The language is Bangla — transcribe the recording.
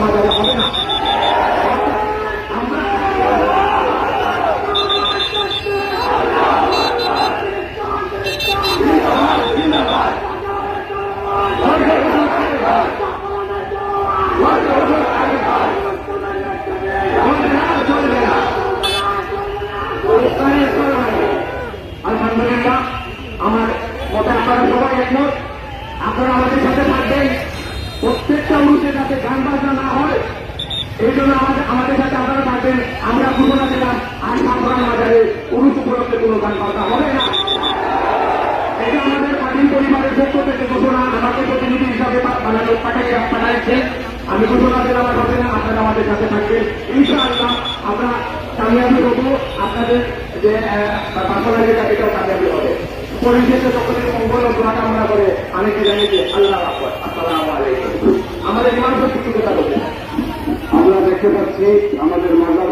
মাজারে হবে না আমরা আলহামদুলিল্লাহ আমার মতে আপনারা সবাই একমত। আপনারা আমাদের সাথে থাকবেন। প্রত্যেকটা উরুষে যাতে গান বাজনা না হয়, এই জন্য আমাদের আমাদের সাথে আপনারা থাকবেন। আমরা ঘোষণা দিলাম আর সাফরান বাজারে উরুষ উপলক্ষে কোনো গান বাজনা হবে না। এটা আমাদের স্বাধীন পরিবারের পক্ষ থেকে ঘোষণা। আমাকে প্রতিনিধি হিসাবে বানানো পাঠাইছে। আমি ঘোষণা দিলাম আপনারা আমাদের সাথে থাকবেন। ইনশাআল্লাহ আমরা কামিয়াবি হব। আপনাদের যে পার্সোনাল যেটা, এটাও কামিয়াবি হবে। পরিশেষে সকলের মঙ্গল ও কামনা করে, আমি কি জানি যে আল্লাহ আমরা দেখতে পাচ্ছি আমাদের মাজার